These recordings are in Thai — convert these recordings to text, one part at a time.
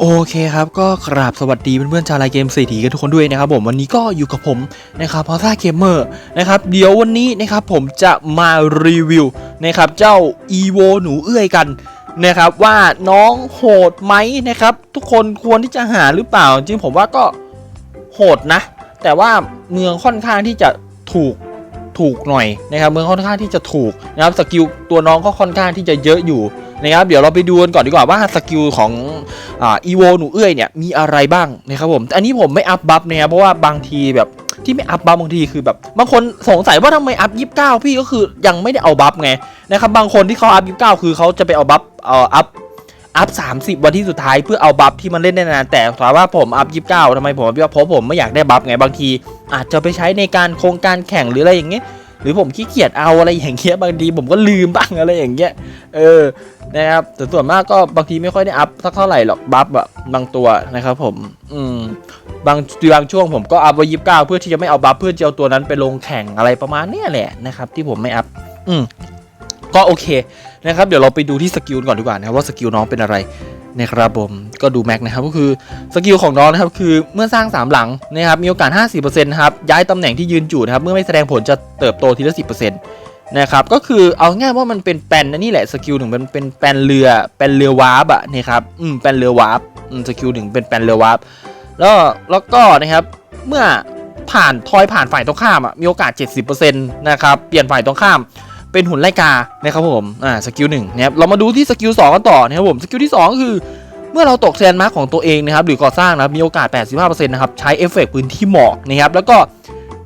โอเคครับก็กราบสวัสดีเพื่อนๆชาวไลน์เกมเศรษฐีกันทุกคนด้วยนะครับผมวันนี้ก็อยู่กับผมนะครับพอซ่าเกมเมอร์นะครับเดี๋ยววันนี้นะครับผมจะมารีวิวนะครับเจ้า EVO หนูเอื้อยกันนะครับว่าน้องโหดไหมนะครับทุกคนควรที่จะหาหรือเปล่า จริงผมว่าก็โหดนะ แต่ว่าเมืองค่อนข้างที่จะถูกถูกหน่อยนะครับเมืองค่อนข้างที่จะถูกนะครับสกิลตัวน้องก็ค่อนข้างที่จะเยอะอยู่ นะครับเดี๋ยวเราไปดูกันก่อนดีกว่าว่าสกิลของอ่าอีโวหนูเอื้อยเนี่ยมีอะไรบ้างนะครับผมอันนี้ผมไม่อัพบัฟนะครับเพราะว่าบางทีแบบที่ไม่อัพบัฟบางทีคือแบบบางคนสงสัยว่าทำไมอัพยีิบเก้าพี่ก็คือยังไม่ได้เอาบัฟไงนะครับบางคนที่เขาอัพยีิบเก้าคือเขาจะไปเอาบัฟเอ่ออัพอัพสามสิบวันที่สุดท้ายเพื่อเอาบัฟที่มันเล่นได้นานแต่ถามว่าผมอัพยีิบเก้าทำไมผมอัพเพราะผมไม่อยากได้บัฟไงบางที อาจจะไปใช้ในการโครงการแข่งหรืออะไรอย่างเงี้ย หรือผมขี้เกียจเอาอะไรอย่างเงี้ยบางทีผมก็ลืมบ้างอะไรอย่างเงี้ยเออนะครับแต่ส่วนมากก็บางทีไม่ค่อยได้อัพสักเท่าไหร่หรอกบัฟอะบางตัวนะครับผมอืมบางบางช่วงผมก็อัพไว้ยี่สิบเก้าเพื่อที่จะไม่เอาบัฟเพื่อจะเอาตัวนั้นไปลงแข่งอะไรประมาณเนี้ยแหละนะครับที่ผมไม่อัพอืมก็โอเคนะครับเดี๋ยวเราไปดูที่สกิลก่อนดีกว่านะครับว่าสกิลน้องเป็นอะไร นะครับผมก็ดูแม็กนะครับก็คือสกิลของน้องนะครับคือเมื่อสร้าง 3 หลังนะครับมีโอกาส 50%นะครับย้ายตำแหน่งที่ยืนอยู่นะครับเมื่อไม่แสดงผลจะเติบโตทีละ10%นะครับก็คือเอาง่ายว่ามันเป็นแปนนะนี่แหละสกิลหนึ่งมันเป็นแปนเรือแปนเรือวาร์ปอะนะครับอืมแปนเรือวาร์ปสกิลหนึ่งเป็นแปนเรือวาร์ปแล้วแล้วก็นะครับเมื่อผ่านทอยผ่านฝ่ายตรงข้ามอะมีโอกาส 70%นะครับเปลี่ยนฝ่ายตรงข้าม เป็นหุ่นไล่กานะครับผมอ่าสกิลหนึ่งนะครับเรามาดูที่สกิล2กันต่อนะครับผมสกิลที่2ก็คือเมื่อเราตกแซนมาร์กของตัวเองนะครับหรือก่อสร้างนะครับมีโอกาส 85%นะครับใช้เอฟเฟกต์พื้นที่หมอกนะครับแล้วก็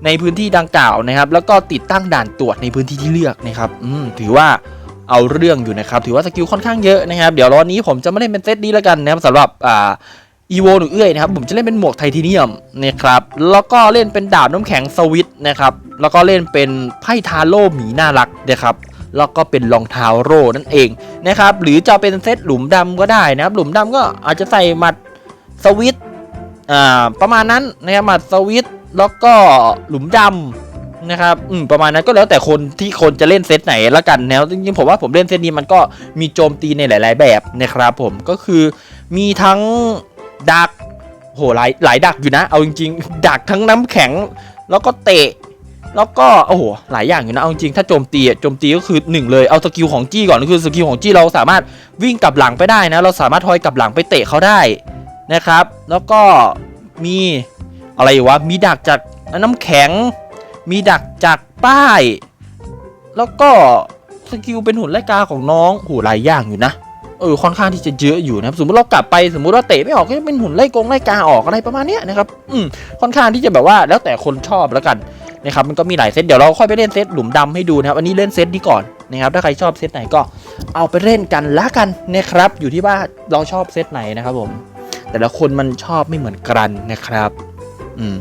ในพื้นที่ดังกล่าวนะครับ แล้วก็ติดตั้งด่านตรวจในพื้นที่ที่เลือกนะครับอืมถือว่าเอาเรื่องอยู่นะครับ ถือว่าสกิลค่อนข้างเยอะนะครับ เดี๋ยววันนี้ผมจะไม่เล่นเป็นเซตนี้แล้วกันนะครับสำหรับอ่า อีโวหรือเอื้อยนะครับผมจะเล่นเป็นหมวกไทเทเนียมนะครับแล้วก็เล่นเป็นดาบน้ำแข็งสวิตนะครับแล้วก็เล่นเป็นไพ่ทาโร่หมีน่ารักนะครับแล้วก็เป็นรองเท้าโร่นั่นเองนะครับหรือจะเป็นเซตหลุมดำก็ได้นะครับหลุมดำก็อาจจะใส่หมัดสวิตอ่าประมาณนั้นนะครับหมัดสวิตแล้วก็หลุมดำนะครับอืมประมาณนั้นก็แล้วแต่คนที่คนจะเล่นเซตไหนละกันแนวจริงๆผมว่าผมเล่นเซตนี้มันก็มีโจมตีในหลาย ๆ แบบนะครับผมก็คือมีทั้ง ดักโหหลายหลายดักอยู่นะ เอาจริงๆ ดักทั้งน้ำแข็ง แล้วก็เตะ แล้วก็โอ้โหหลายอย่างอยู่นะเอาจริงถ้าโจมตีโจมตีก็คือหนึ่งเลยเอาสกิลของจี้ก่อนก็คือสกิลของจี้เราสามารถวิ่งกลับหลังไปได้นะ เราสามารถทอยกลับหลังไปเตะเขาได้นะครับ แล้วก็มีอะไรวะมีดักจากน้ำแข็ง มีดักจากป้าย แล้วก็สกิลเป็นหุ่นไล่กาของน้องโหหลายอย่างอยู่นะ เออค่อนข้างที่จะเยอะอยู่นะครับสมมติเรากลับไปสมมุติว่าเตะไม่ออกก็จะเป็นหุ่นไล่กงไล่กาออกอะไรประมาณเนี้ยนะครับอืมค่อนข้างที่จะแบบว่าแล้วแต่คนชอบแล้วกันนะครับมันก็มีหลายเซตเดี๋ยวเราค่อยไปเล่นเซตหลุมดำให้ดูนะครับอันนี้เล่นเซตนี้ก่อนนะครับถ้าใครชอบเซตไหนก็เอาไปเล่นกันละกันนะครับ อยู่ที่ว่าเราชอบเซตไหนนะครับผม แต่ละคนมันชอบไม่เหมือนกันนะครับ อืม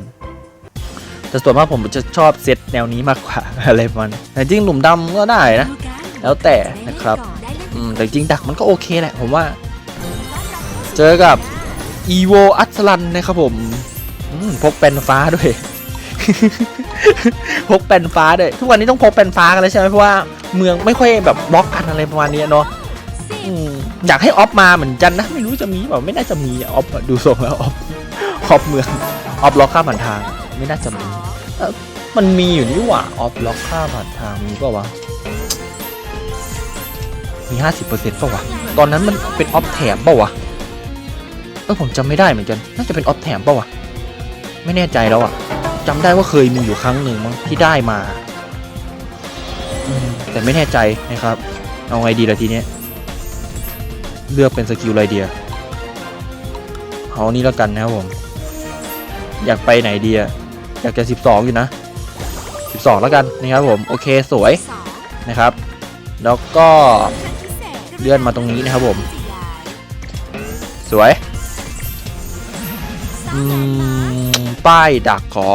แต่ส่วนมากผมจะชอบเซตแนวนี้มากกว่าอะไรมาณนี้แต่จริงหลุมดำก็ได้นะ แล้วแต่นะครับ อืมแต่จริงดักมันก็โอเคแหละผมว่า เจอกับ e v o อัสลันนะครับผมมพกเป็นฟ้าด้วย พกแปนฟ้าด้วย ทุกวันนี้ต้องพกแปนฟ้ากันแล้วใช่ไหมเพราะว่าเมืองไม่ค่อยแบบบล็อกกันอะไรประมาณนี้เนาะอยากให้ออฟมาเหมือนกันนะ ไม่รู้จะมีเปล่าไม่น่าจะมีออฟดูทรงแล้วออฟออฟเมืองออฟล็อกข้ามผ่านทาง ไม่น่าจะมีมันมีอยู่นี่หว่าออฟล็อกข้ามผ่านทางมีเปล่าวะ มีห้าสิบเปอร์เซ็นต์ป่าวะ ตอนนั้นมันเป็นออฟแถมเปล่าวะเออผมจำไม่ได้เหมือนกัน น่าจะเป็นออฟแถมเปล่าวะ ไม่แน่ใจแล้วอะจำได้ว่าเคยมีอยู่ครั้งหนึ่งมั้งที่ได้มาแต่ไม่แน่ใจนะครับ เอาไงดีละทีเนี้ย เลือกเป็นสกิลไรเดียเอานี่แล้วกันนะครับผม อยากไปไหนดีอะอยากจะ 12 อยู่นะ 12 แล้วกันนะครับผม โอเคสวยนะครับ แล้วก็ เลื่อนมาตรงนี้นะครับผม สวยป้ายดักขอ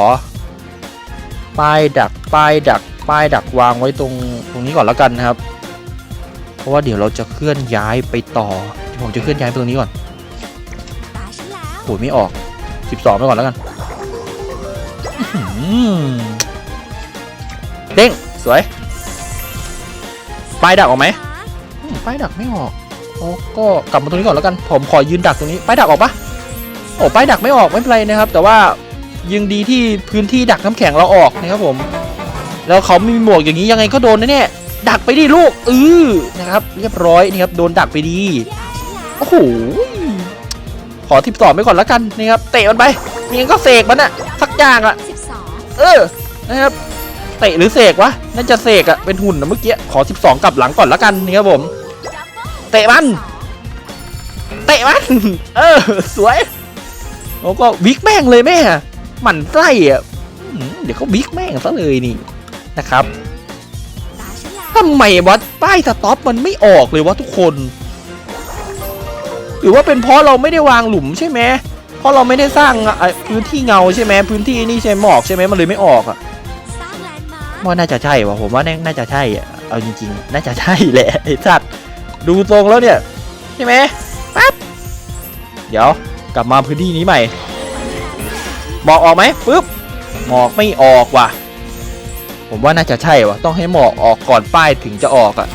ป้ายดัก ป้ายดัก ป้ายดักวางไว้ตรงตรงนี้ก่อนแล้วกันนะครับ เพราะว่าเดี๋ยวเราจะเคลื่อนย้ายไปต่อ ผมจะเคลื่อนย้ายไปตรงนี้ก่อนโหยไม่ออก 12ไปก่อนแล้วกันเด้งสวยป้ายดักออกไหมอืม ป้ายดักไม่ออกโอ้ก็กลับมาตรงนี้ก่อนแล้วกัน ผมขอยืนดักตรงนี้ป้ายดักออกปะโอ้ป้ายดักไม่ออกไม่เป็นไรนะครับ แต่ว่ายังดีที่พื้นที่ดักน้ำแข็งเราออกนะครับผม แล้วเขามีหมวกอย่างนี้ยังไงก็โดนแน่ๆดักไปดิลูกเออนะครับ เรียบร้อยนี่ครับโดนดักไปดีโอ้โหขอทิปต่อไปก่อนแล้วกันนะครับเตะมันไปมีงก็เสกมันอะสักอย่างอะเออนะครับเตะหรือเสกวะน่าจะเสกอะเป็นหุ่นนะเมื่อกี้ขอ 12 กลับหลังก่อนแล้วกันนี่ครับผม เตะมันเตะมัน เออ สวยแล้วก็วิกแม่งเลยแม่หมันไส้อะอืมเดี๋ยวก็วิกแม่งซะเลยนี่นะครับตาฉันแล้วทำไมวะป้ายสต็อปมันไม่ออกเลยวะทุกคน หรือว่าเป็นเพราะเราไม่ได้วางหลุมใช่ไหมเพราะเราไม่ได้สร้างอะพื้นที่เงาใช่ไหมพื้นที่นี่ใช่หมอกใช่ไหมมันเลยไม่ออกอะสร้างแลนด์มาร์คว่าน่าจะใช่วะผมว่าน่าน่าจะใช่อะเอาจริง ๆ น่าจะใช่แหละไอ้สัตว์ ดูทรงแล้วเนี่ย ใช่ไหมปั๊บ เดี๋ยวกลับมาพื้นที่นี้ใหม่ หมอกออกไหมปึ๊บ หมอกไม่ออกว่ะ ผมว่าน่าจะใช่วะต้องให้หมอกออกก่อนป้ายถึงจะออกอะ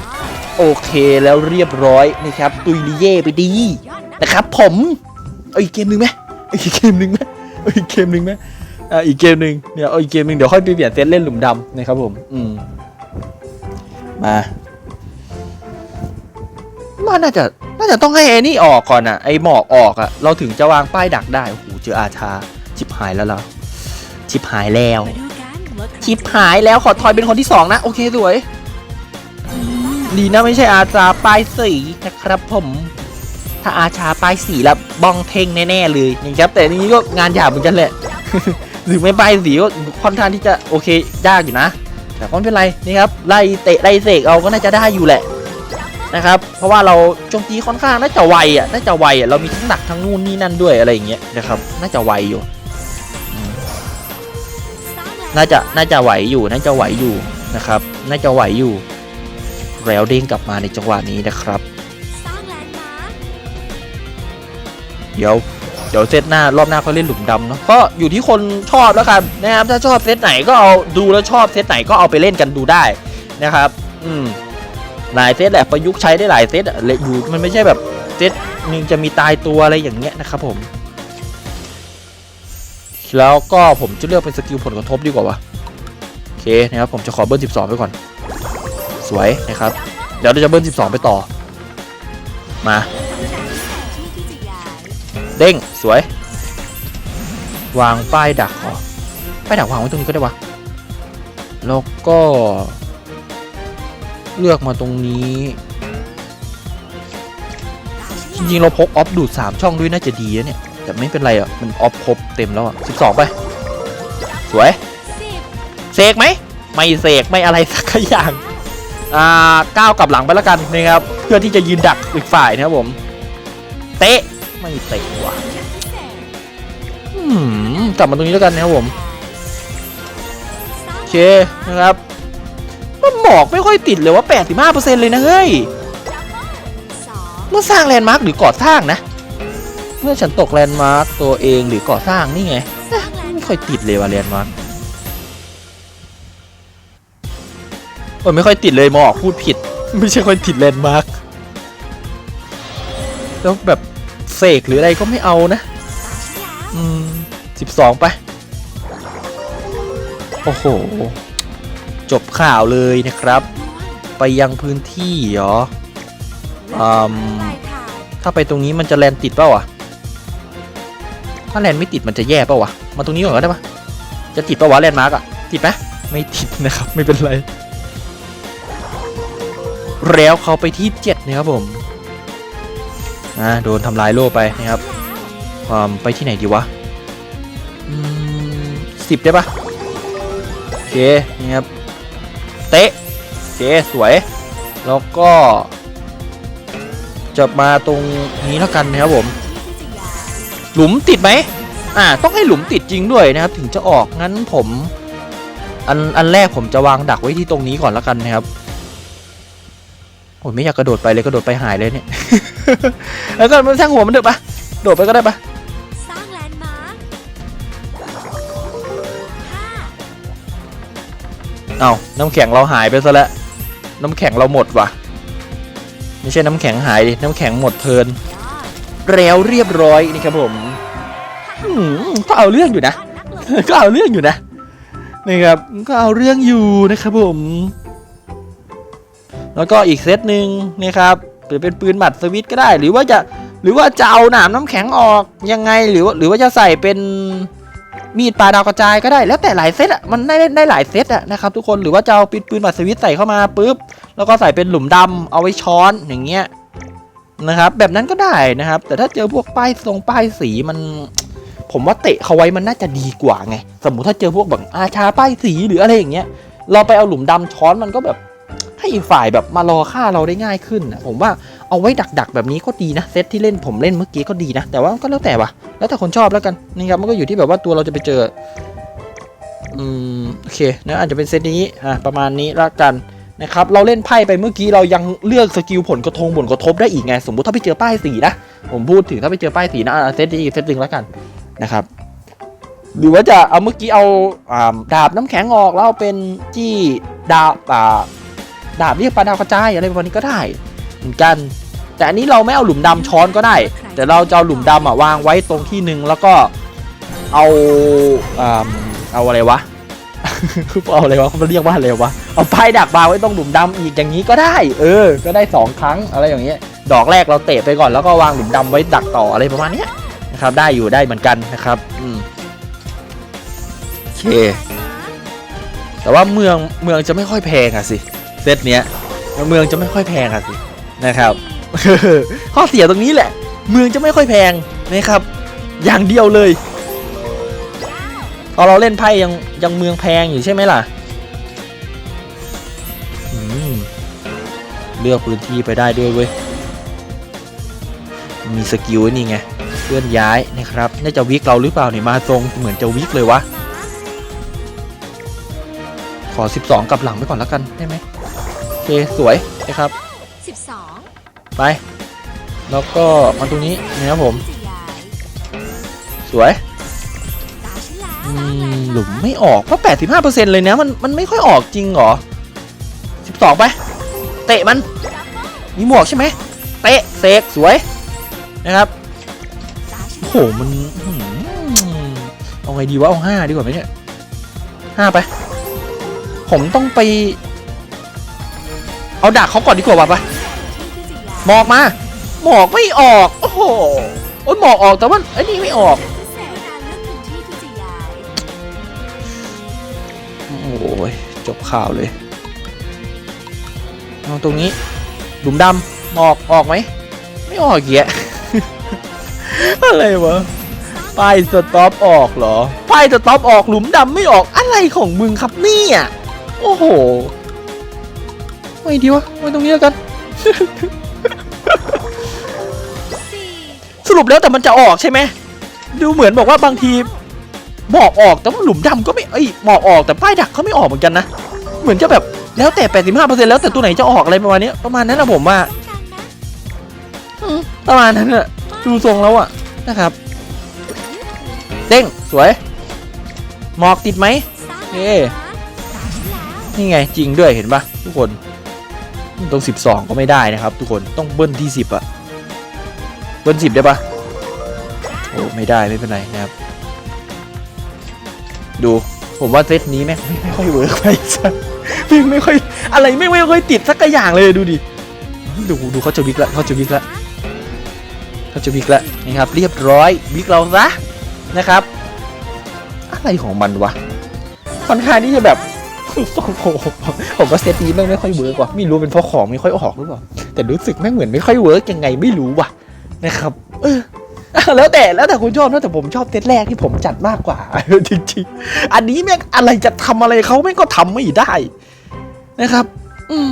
โอเคแล้วเรียบร้อยนะครับ ตุยลิเย่ไปดียอดนักนะครับ ผมเอาอีกเกมหนึ่งไหมเอาอีกเกมหนึ่งไหมเอาอีกเกมหนึ่งไหมอ่าอีกเกมหนึ่งเดี๋ยวเอาอีกเกมหนึ่งเดี๋ยวค่อยไปเปลี่ยนเซตเล่นหลุมดำนะครับผม อืม มา มาน่าจะน่าจะต้องให้ไอ้นี่ออกก่อนอะไอหมอกออกอะเราถึงจะวางป้ายดักได้โอ้โหเจออาชาชิบหายแล้วเหรอชิบหายแล้ว ชิปหายแล้วขอทอยเป็นคนที่สองนะ โอเคสวย ดีนะไม่ใช่อาชาป้ายสีนะครับผม ถ้าอาชาป้ายสีแล้วบ้องเท่งแน่ๆเลยนะครับแต่นี้ก็งานหยาบเหมือนกันแหละหรือไม่ป้ายสีก็ค่อนข้างที่จะโอเคยากอยู่นะ แต่ก็ไม่เป็นไรนี่ครับไล่เตะไล่เสกเอาก็น่าจะได้อยู่แหละ นะครับ เพราะว่าเราโจมตีค่อนข้างน่าจะไวอะน่าจะไวอะเรามีทั้งหนักทั้งนู่นนี่นั่นด้วยอะไรอย่างเงี้ยนะครับ น่าจะไวอยู่ น่าจะน่าจะไหวอยู่น่าจะไหวอยู่นะครับ น่าจะไหวอยู่ แล้วเด้งกลับมาในจังหวะนี้นะครับ เดี๋ยวเดี๋ยวเซตหน้ารอบหน้าเขาเล่นหลุมดำเนาะก็อยู่ที่คนชอบแล้วกันนะครับ ถ้าชอบเซตไหนก็เอาดูแล้วชอบเซตไหนก็เอาไปเล่นกันดูได้นะครับ อืม หลายเซตแหละประยุกต์ใช้ได้หลายเซตอะเลยอยู่มันไม่ใช่แบบเซตหนึ่งจะมีตายตัวอะไรอย่างเงี้ยนะครับผม แล้วก็ผมจะเลือกเป็นสกิลผลกระทบดีกว่าวะโอเคนะครับผมจะขอเบิ้ล12 ไปก่อน สวยนะครับ เดี๋ยวเราจะเบิ้ล12 ไปต่อ มา เด้งสวย วางป้ายดักเหรอป้ายดักวางไว้ตรงนี้ก็ได้วะแล้วก็ เลือกมาตรงนี้ จริงๆเราพกออฟดูด 3 ช่องด้วยน่าจะดีนะเนี่ย แต่ไม่เป็นไรอะ มันออฟครบเต็มแล้วอะ 12 ไป สวย เสกไหม ไม่เสกไม่อะไรสักอย่าง อ่าก้าวกลับหลังไปแล้วกันนะครับ เพื่อที่จะยืนดักอีกฝ่ายนะครับผม เตะ ไม่เตะว่ะพิเศษอืมกลับมาตรงนี้แล้วกันนะครับผม โอเคนะครับ มันหมอกไม่ค่อยติดเลยว่า 85%เลยนะเฮ้ย เมื่อสร้างแลนด์มาร์กหรือก่อสร้างนะ เมื่อฉันตกแลนด์มาร์กตัวเองหรือก่อสร้างนี่ไง ไม่ค่อยติดเลยว่ะแลนด์มาร์กโอ้ยไม่ค่อยติดเลยหมอกพูดผิด ไม่ใช่ค่อยติดแลนด์มาร์กแล้วแบบเสกหรืออะไรก็ไม่เอานะ อืมสิบสองไป โอ้โห จบข่าวเลยนะครับ ไปยังพื้นที่เหรออืมถ้าไปตรงนี้มันจะแลนติดเปล่าวะถ้าแลนไม่ติดมันจะแย่เปล่าวะมาตรงนี้ก่อนก็ได้ปะจะติดเปล่าวะแลนมาร์กอะติดไหมไม่ติดนะครับไม่เป็นไรแล้วเขาไปที่เจ็ดนะครับผมอ่าโดนทำลายโล่ไปนะครับอืมไปที่ไหนดีวะสิบได้ปะโอเคนี่ครับ เตะเคสวย แล้วก็จะมาตรงนี้แล้วกันนะครับผม หลุมติดไหมอ่า ต้องให้หลุมติดจริงด้วยนะครับ ถึงจะออกงั้นผม อันอันแรกผมจะวางดักไว้ที่ตรงนี้ก่อนแล้วกันนะครับโอ้ไม่อยากกระโดดไปเลยกระโดดไปหายเลยเนี่ย แล้วก็มันช่างหัวมันเถอะปะโดดไปก็ได้ปะ เอาน้ำแข็งเราหายไปซะแล้ว น้ำแข็งเราหมดว่ะ ไม่ใช่น้ำแข็งหายดิ น้ำแข็งหมดเพลิน แล้วเรียบร้อยนี่ครับผมก็เอาเรื่องอยู่นะ ก็เอาเรื่องอยู่นะนี่ครับ ก็เอาเรื่องอยู่นะครับผม แล้วก็อีกเซตหนึ่งนะครับหรือเป็นปืนหมัดสวิตก็ได้ หรือว่าจะ หรือว่าจะเอาหนามน้ำแข็งออกยังไง หรือว่าหรือว่าจะใส่เป็น มีดปลาดาวกระจายก็ได้แล้วแต่หลายเซตอะมันได้ได้หลายเซตอะนะครับทุกคนหรือว่าจะเอาปืนปืนหมัดสวิตใส่เข้ามาปุ๊บแล้วก็ใส่เป็นหลุมดำเอาไว้ช้อนอย่างเงี้ยนะครับแบบนั้นก็ได้นะครับ แต่ถ้าเจอพวกป้ายทรงป้ายสีมันผมว่าเตะเขาไว้มันน่าจะดีกว่าไง สมมุติถ้าเจอพวกแบบอาชาป้ายสีหรืออะไรอย่างเงี้ย เราไปเอาหลุมดำช้อนมันก็แบบให้อีกฝ่ายแบบมารอฆ่าเราได้ง่ายขึ้นนะผมว่าเอาไว้ดัก ๆ แบบนี้ก็ดีนะเซตที่เล่นผมเล่นเมื่อกี้ก็ดีนะ แต่ว่าก็แล้วแต่วะ แล้วแต่คนชอบแล้วกันนี่ครับมันก็อยู่ที่แบบว่าตัวเราจะไปเจออืมโอเคนะอาจจะเป็นเซตนี้อะประมาณนี้ละกันนะครับเราเล่นไพ่ไปเมื่อกี้เรายังเลือกสกิลผลกระทงผลกระทบได้อีกไง สมมุติถ้าไปเจอป้ายสีนะผมพูดถึงถ้าไปเจอป้ายสีนะเซตนี้อีกเซตหนึ่งแล้วกันนะครับ หรือว่าจะเอาเมื่อกี้เอาดาบน้ำแข็งออกแล้วเอาเป็นจี้ดาบดาบเรียกปลาดาวกระจายอะไรประมาณนี้ก็ได้เหมือนกัน แต่อันนี้เราไม่เอาหลุมดำช้อนก็ได้ แต่เราจะเอาหลุมดำอะวางไว้ตรงที่หนึ่งแล้วก็เอาอ่าเอาอะไรวะเอาอะไรวะเขาเรียกว่าอะไรวะเอาป้ายดักวางไว้ตรงหลุมดำอีกอย่างนี้ก็ได้ เออ ก็ได้สองครั้งอะไรอย่างเงี้ย ดอกแรกเราเตะไปก่อนแล้วก็วางหลุมดำไว้ดักต่ออะไรประมาณเนี้ยนะครับ ได้อยู่ได้เหมือนกันนะครับอืมโอเค แต่ว่าเมืองเมืองจะไม่ค่อยแพงอะสิเซตเนี้ยเมืองจะไม่ค่อยแพงอะสินะครับ ข้อเสียตรงนี้แหละ เมืองจะไม่ค่อยแพงนะครับ อย่างเดียวเลยพอเราเล่นไพ่ยังยังเมืองแพงอยู่ใช่ไหมล่ะเลือกพื้นที่ไปได้ด้วยเว้ย มีสกิลนี่ไงเคลื่อนย้ายนะครับ น่าจะวิกเราหรือเปล่าเนี่ยมาทรงเหมือนจะวิกเลยวะ ขอ 12กลับหลังไปก่อนแล้วกันได้ไหมโอเค สวยนะครับสิบสอง ไป แล้วก็มาตรงนี้นะครับผม สวยอืมหลุมไม่ออกเพราะ85%เลยนะมันมันไม่ค่อยออกจริงหรอ 12 ไป เตะมัน มีหมวกใช่ไหม เตะเสกสวยนะครับโอ้โหมันเอาไงดีวะเอาห้าดีกว่าไหมเนี่ยห้าไป ผมต้องไป เอาดักเขาก่อนดีกว่าว่ะไปที่ที่จะ หมอกมา หมอกไม่ออก โอ้โหโอ้ยหมอกออกแต่ว่าไอ้นี่ไม่ออกพิเศษการเลือกพื้นที่ที่จะย้ายโอ้ยจบข่าวเลยเอาตรงนี้หลุมดำหมอกออกไหมไม่ออกเหี้ยอะไรวะป้ายสต็อปออกเหรอป้ายสต็อปออกหลุมดำไม่ออกอะไรของมึงครับเนี่ยโอ้โหไม่ดีวะไว้ตรงนี้แล้วกัน สี่สรุปแล้วแต่มันจะออกใช่ไหมดูเหมือนบอกว่าบางทีหมอกออกแต่ว่าหลุมดำก็ไม่เอ้ยหมอกออกแต่ป้ายดักก็ไม่ออกเหมือนกันนะเหมือนจะแบบแล้วแต่ 85%แล้วแต่ตัวไหนจะออกอะไรประมาณเนี้ยประมาณนั้นนะผมว่ากันนะอืมประมาณนั้นอะดูทรงแล้วอะนะครับเด้งสวย หมอกติดไหมสร้างเอ๊ะตาฉันแล้วนี่ไงจริงด้วยเห็นปะทุกคน ตรง 12 ก็ไม่ได้นะครับ ทุกคนต้องเบิ้ลที่ 10อะเบิ้ล10 ได้ปะโอ้ไม่ได้ไม่เป็นไรนะครับ ดูผมว่าเซตนี้แม่งไม่ค่อยเวิร์กไปสักแม่งไม่ค่อยอะไรไม่ไม่ค่อยติดสักอย่างเลยดูดิดูดูเขาจะวิกละเขาจะวิกละเขาจะวิกละนะครับ เรียบร้อยวิกเราซะนะครับ อะไรของมันวะค่อนข้างที่จะแบบ โอ้โหผมว่าเซตนี้แม่งไม่ค่อยเวิร์กว่ะไม่รู้เป็นเพราะของไม่ค่อยออกหรือเปล่าแต่รู้สึกแม่งเหมือนไม่ค่อยเวิร์กยังไงไม่รู้ว่ะนะครับ เออแล้วแต่แล้วแต่คุณชอบนะแต่ผมชอบเซตแรกที่ผมจัดมากกว่าจริงๆอันนี้แม่งอะไรจะทำอะไรเขาแม่งก็ทำไม่ได้นะครับ อืม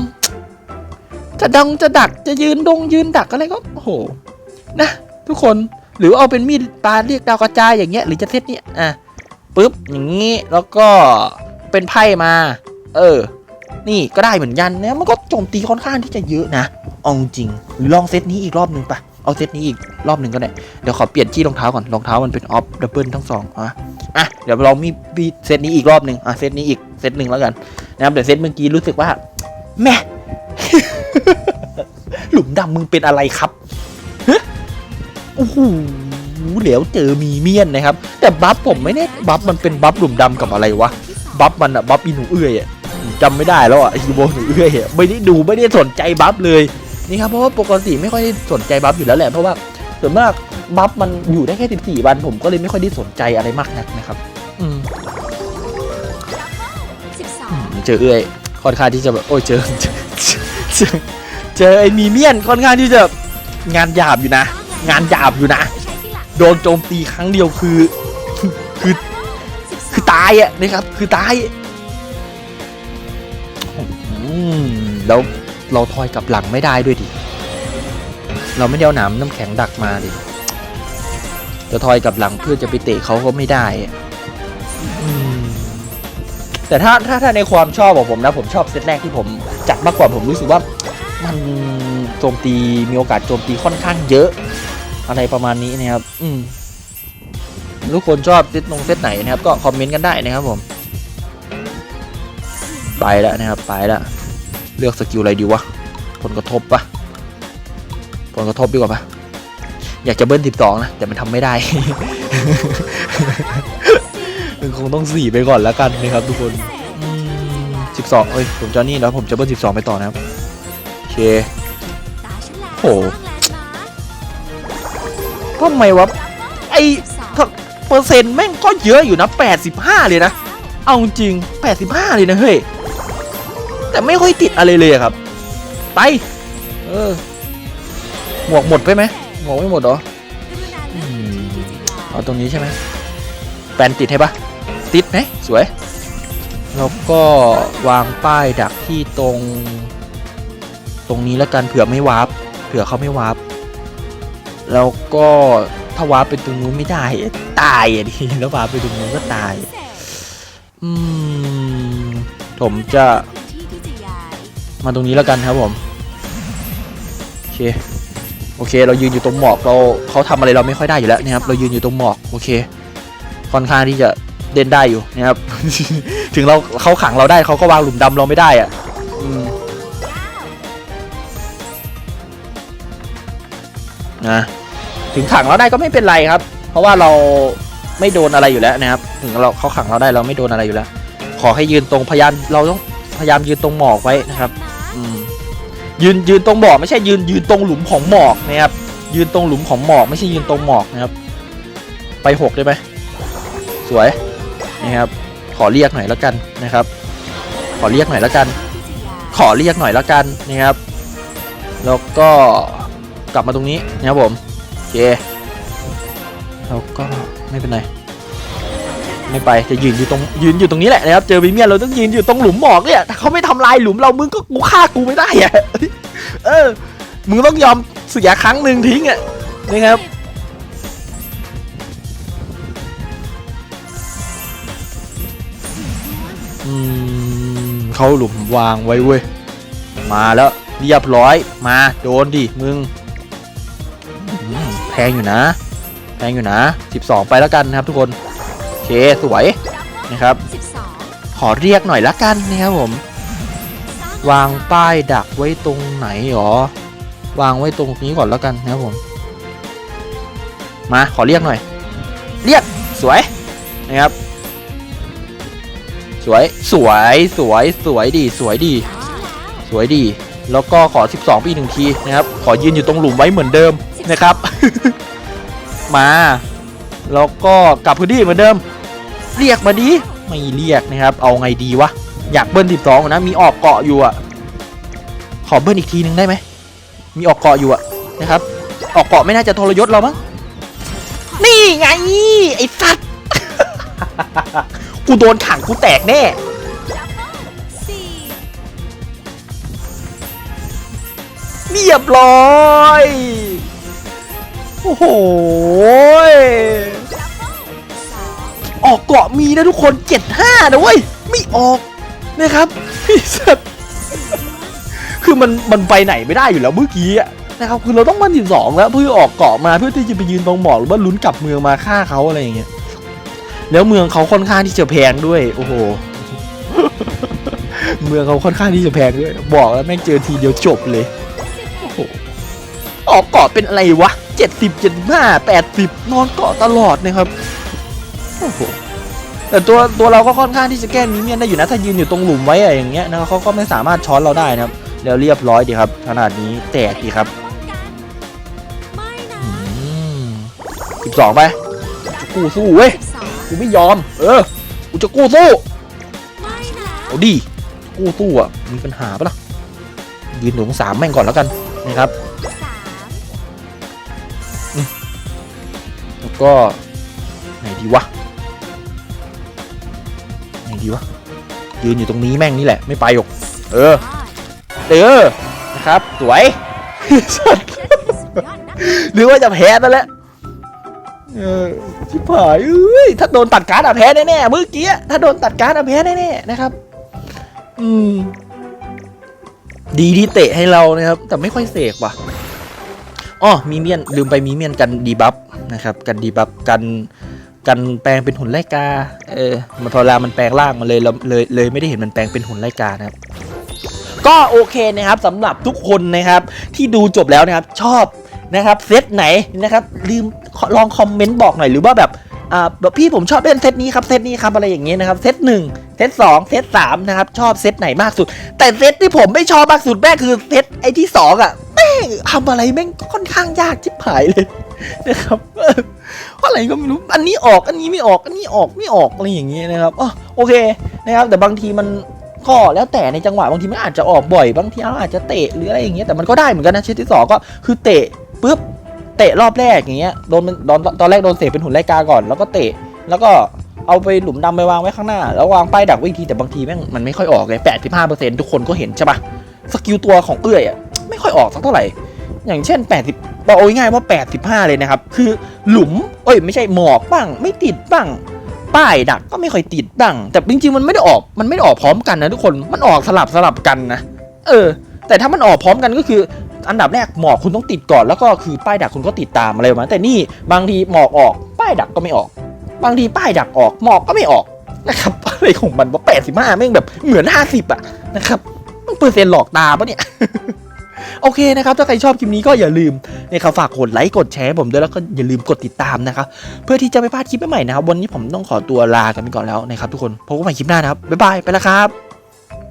จะดังจะดักจะยืนดงยืนดักอะไรก็โอ้โหนะ ทุกคนหรือเอาเป็นมีดปลาเรียกดาวกระจายอย่างเงี้ย หรือจะเซตเนี้ยอะปุ๊บอย่างงี้แล้วก็ เป็นไพ่มา เออ นี่ก็ได้เหมือนกันนะมันก็โจมตีค่อนข้างที่จะเยอะนะเอาจริงหรือลองเซตนี้อีกรอบหนึ่งปะเอาเซตนี้อีกรอบหนึ่งก็ได้ เดี๋ยวขอเปลี่ยนที่รองเท้าก่อนรองเท้ามันเป็นออฟดับเบิลทั้งสองอะอะเดี๋ยวเรามีเซตนี้อีกรอบหนึ่งอะเซตนี้อีกเซตหนึ่งแล้วกันนะครับเดี๋ยวเซตเมื่อกี้รู้สึกว่าแม่หลุมดำมึงเป็นอะไรครับโอ้โหเหลวเจอมีเมียนนะครับ แต่บัฟผมไม่แน่บัฟมันเป็นบัฟหลุมดำกับอะไรวะ บัฟมันอะบัฟอีหนูเอื้อยอะจำไม่ได้แล้วอะอีโบหนูเอื้อยอะไม่ได้ดูไม่ได้สนใจบัฟเลยนี่ครับเพราะว่าปกติไม่ค่อยได้สนใจบัฟอยู่แล้วแหละเพราะว่าส่วนมากบัฟมันอยู่ได้แค่ 14 วัน ผมก็เลยไม่ค่อยได้สนใจอะไรมากนักนะครับ อืมสิบสออืงมเจอเอื้อยค่อนข้างที่จะแบบโอ้ยเจอเจอเจอเจอไอ้มีเมียนค่อนข้างที่จะงานหยาบอยู่นะ งานหยาบอยู่นะใช้ที่หลังโดนโจมตีครั้งเดียวคือ คือสิบสคืออง ตายอะนะครับคือตายแล้วเราทอยกลับหลังไม่ได้ด้วยดิ เราไม่ได้เอาหนามน้ำแข็งดักมาดิ จะทอยกลับหลังเพื่อจะไปเตะเขาก็ไม่ได้แต่ถ้าถ้าถ้าในความชอบของผมนะ ผมชอบเซตแรกที่ผมจัดมากกว่าผมรู้สึกว่ามันโจมตีมีโอกาสโจมตีค่อนข้างเยอะ อะไรประมาณนี้นะครับ อืม ทุกคนชอบเซตนงเซตไหนนะครับ ก็คอมเมนต์กันได้นะครับผม ไปแล้วนะครับ ไปแล้ว เลือกสกิลอะไรดีวะ ผลกระทบปะผลกระทบดีกว่าปะอยากจะเบิ้ลสิบสองนะ แต่มันทำไม่ได้มันคงต้องสี่ไปก่อนแล้วกันนะครับทุกคนสิบสองเอ้ย ผมจะนี่แล้วผมจะเบิ้ลสิบสองไปต่อนะครับ โอเคโอ้ทำไมวะ ไอ เปอร์เซ็นต์แม่งก็เยอะอยู่นะ 85 เลยนะ เอาจริง 85 เลยนะเฮ้ย แต่ไม่ค่อยติดอะไรเลยครับ ไป เออ หมวกหมดไปไหมหมวกไม่หมดหรออกพื้นที่ที่จะย้ายเอาตรงนี้ใช่ไหมแปนติดให้ปะติดไหมสวย แล้วก็วางป้ายดักที่ตรง ตรงนี้แล้วกันเผื่อไม่วาร์ปเผื่อเขาไม่วาร์ปแล้วก็ ถ้าวาร์ปไปตรงนู้นไม่ได้ ตายอะดิแล้ววาร์ปไปตรงนู้นก็ตาย อืม ผมจะมาตรงนี้แล้วกันครับผม โอเค โอเค เรายืนอยู่ตรงหมอกเราเขาทำอะไรเราไม่ค่อยได้อยู่แล้วนะครับ เรายืนอยู่ตรงหมอก โอเค ค่อนข้างที่จะเด่นได้อยู่นะครับ ถึงเราเขาขังเราได้เขาก็วางหลุมดำเราไม่ได้อะอนะ ถึงขังเราได้ก็ไม่เป็นไรครับ เพราะว่าเราไม่โดนอะไรอยู่แล้วนะครับ ถึงเราเขาขังเราได้เราไม่โดนอะไรอยู่แล้ว ขอให้ยืนตรงพยายามเราต้องพยายามยืนตรงหมอกไว้นะครับอืมยืนยืนตรงหมอกไม่ใช่ยืนยืนตรงหลุมของหมอกนะครับ ยืนตรงหลุมของหมอกไม่ใช่ยืนตรงหมอกนะครับ ไปหกได้ไหมสวยนะครับ ขอเรียกหน่อยแล้วกันนะครับ ขอเรียกหน่อยแล้วกัน ขอเรียกหน่อยแล้วกันนะครับ แล้วก็กลับมาตรงนี้นะครับผม เคแล้วก็ไม่เป็นไรไม่ไปจะยืนอยู่ตรงยืนอยู่ตรงนี้แหละนะครับเจอวิเมียนเราต้องยืนอยู่ตรงหลุมหมอกเนี่ยถ้าเขาไม่ทำลายหลุมเรามึงก็กูฆ่ากูไม่ได้อะเออมึงต้องยอมเสียครั้งหนึ่งทิ้งอะนะครับอืมเขาหลุมวางไว้เว้ยมาแล้วเรียบร้อยมาโดนดิมึงอืม แพงอยู่นะ แพงอยู่นะ 12 ไปแล้วกันนะครับทุกคน โอเค สวยนะครับ ขอเรียกหน่อยละกันนะครับผม วางป้ายดักไว้ตรงไหนหรอ วางไว้ตรงนี้ก่อนแล้วกันนะครับผม มาขอเรียกหน่อย เรียกสวยนะครับ สวยสวยสวยสวยดีสวยดีสวยดีแล้วก็ขอ 12 ปีหนึ่งทีนะครับ ขอยืนอยู่ตรงหลุมไว้เหมือนเดิม นะครับ มาแล้วก็กลับพื้นที่เหมือนเดิม เรียกมาดีไม่เรียกนะครับ เอาไงดีวะ อยากเบิ้ล12นะ มีออกเกาะอยู่อะขอเบิ้ลอีกทีหนึ่งได้ไหม มีออกเกาะอยู่อะนะครับ ออกเกาะไม่น่าจะทรยศเรามั้ง นี่ไงไอ้สัตว์กูโดนขังกูแตกแน่ เรียบร้อย โอ้โห ออกเกาะมีนะทุกคน 75นะเว้ย ไม่ออกนะครับพี่สัตว์คือมันมันไปไหนไม่ได้อยู่แล้วเมื่อกี้นะครับคือเราต้องวันที่สองแล้วเพื่อออกเกาะมาเพื่อที่จะไปยืนตรงหมอกหรือว่าลุ้นกลับเมืองมาฆ่าเขาอะไรอย่างเงี้ยแล้วเมืองเขาค่อนข้างที่จะแพงด้วย โอ้โห เมืองเขาค่อนข้างที่จะแพงด้วย บอกแล้วแม่งเจอทีเดียวจบเลย โอ้โห ออกเกาะเป็นอะไรวะ เจ็ดสิบเจ็ดห้าแปดสิบนอนเกาะตลอดนะครับโอ้โหแต่ตัวตัวเราก็ค่อนข้างที่จะแก้มีเมียนได้อยู่นะถ้ายืนอยู่ตรงหลุมไว้อะอย่างเงี้ยนะเขาก็ไม่สามารถช้อนเราได้นะครับเดี๋ยวเรียบร้อยดีครับ ขนาดนี้แตกดีครับสิบสองไปจะกู้สู้เว้ยกูไม่ยอม เออกูจะกู้สู้เอาดิกู้สู้อะมีปัญหาปะล่ะยืนอยู่ตรงสามแม่งก่อนแล้วกันนะครับ แล้วก็ ไหนดีวะ ไหนดีวะ ยืนอยู่ตรงนี้แม่งนี่แหละ ไม่ไปหรอก เออยอดเออ นะครับ สวยสัตว์สุดหรือว่าจะแพ้นั่นแหละเออชิบหายเอ้ยถ้าโดนตัดการ์ดอะแพ้แน่ๆเมื่อกี้ถ้าโดนตัดการ์ดอะแพ้แน่ๆนะครับ อืม ดีที่เตะให้เรานะครับ แต่ไม่ค่อยเสกว่ะอ๋อมีเมียนลืมไปมีเมียนกันดีบัฟ นะครับกันดีบัฟกันกันแปลงเป็นหุ่นไลกาเออมันพอลามันแปลงร่างมาเลยเราเลยเลยไม่ได้เห็นมันแปลงเป็นหุ่นไลกานะครับก็โอเคนะครับสำหรับทุกคนนะครับ ที่ดูจบแล้วนะครับชอบนะครับเซตไหนนะครับลืมลองคอมเมนต์บอกหน่อยหรือว่าแบบอ่าแบบพี่ผมชอบเล่นเซตนี้ครับเซตนี้ครับอะไรอย่างเงี้ยนะครับเซตหนึ่งเซตสองเซตสามนะครับชอบเซตไหนมากสุด แต่เซตที่ผมไม่ชอบมากสุดแม่คือเซตไอที่สองอะ ม่งทำอะไรแม่งค่อนข้างยากชิบหายเลยนะครับเอออะไรก็ไม่รู้ อันนี้ออก อันนี้ไม่ออก อันนี้ออกไม่ออกอะไรอย่างเงี้ยนะครับอ๋อโอเคนะครับ แต่บางทีมันก็แล้วแต่ในจังหวะบางทีมันอาจจะออกบ่อย บางทีเราอาจจะเตะหรืออะไรอย่างเงี้ย แต่มันก็ได้เหมือนกันนะเชตที่สองก็คือเตะปุ๊บ เตะรอบแรกอย่างเงี้ย โดนมันตอนตอนแรกโดนเสกเป็นหุ่นไลกาก่อน แล้วก็เตะ แล้วก็เอาไปหลุมดำไปวางไว้ข้างหน้า แล้ววางป้ายดักไว้อีกทีแต่บางทีแม่งมันไม่ค่อยออกเลยแปดสิบห้าเปอร์เซ็นต์ทุกคนก็เห็นใช่ปะสกิลตัวของเอื้อยอะ ค่อยออกสักเท่าไหร่ อย่างเช่น 80บอกเอาง่ายว่า 85 เลยนะครับ คือหลุม เอ้ย ไม่ใช่หมอกบ้าง ไม่ติดบ้าง ป้ายดักก็ไม่ค่อยติดบ้าง แต่จริงๆมันไม่ได้ออก มันไม่ได้ออกพร้อมกันนะทุกคน มันออกสลับสลับกันนะ เออ แต่ถ้ามันออกพร้อมกันก็คืออันดับแรกหมอกคุณต้องติดก่อนแล้วก็คือป้ายดักคุณก็ติดตามอะไรมาแต่นี่บางทีหมอกออก ป้ายดักก็ไม่ออก บางทีป้ายดักออกหมอกก็ไม่ออกนะครับอะไรของมันว่า85แม่งแบบเหมือน 50อะนะครับมันเปอร์เซ็นต์หลอกตาปะเนี่ย โอเคนะครับถ้าใครชอบคลิปนี้ก็อย่าลืมนะครับฝากกดไลค์กดแชร์ผมด้วยแล้วก็อย่าลืมกดติดตามนะครับเพื่อที่จะไม่พลาดคลิปใหม่ๆนะครับวันนี้ผมต้องขอตัวลากันไปก่อนแล้วนะครับทุกคนพบกันใหม่คลิปหน้านะครับบ๊ายบายไปแล้วครับ